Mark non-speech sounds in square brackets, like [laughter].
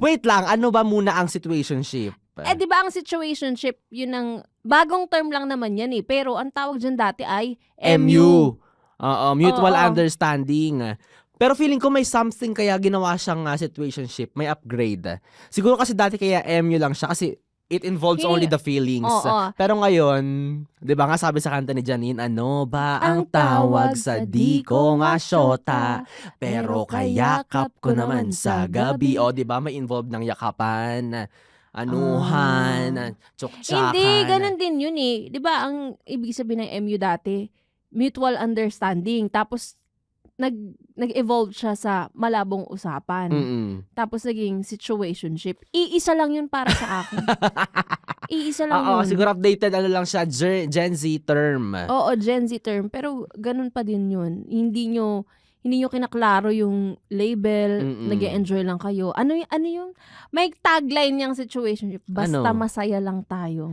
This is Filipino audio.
Wait lang, ano ba muna ang situationship? Eh, di ba ang situationship, yun ang bagong term lang naman yan eh. Pero ang tawag dyan dati ay MU. Oo, mutual Oo. understanding. Pero feeling ko may something kaya ginawa siyang uh, situationship, may upgrade. Siguro kasi dati kaya MU lang siya kasi it involves Hindi. only the feelings. Oo. Pero ngayon, 'di ba nga sabi sa kanta ni Janine, ano ba ang, Ang tawag sa di ko nga syota? pero kayakap ko naman sa gabi. O, di ba? May involved ng yakapan, anuhan, tsuktsakan. Hindi, ganun din yun eh. Di ba, ang ibig sabihin ng MU dati, mutual understanding. Tapos, nag, nag-evolve siya sa malabong usapan. Mm-mm. Tapos, naging situationship. Iisa lang yun para sa akin. [laughs] Iisa lang Oo, yun. siguro updated ano lang siya, Gen, Gen Z term. Oo, Gen Z term. Pero, ganun pa din yun. Hindi nyo, hindi nyo kinaklaro yung label, nag enjoy lang kayo. Ano, y- ano yung, may tagline niyang situationship, basta Ano? masaya lang tayo.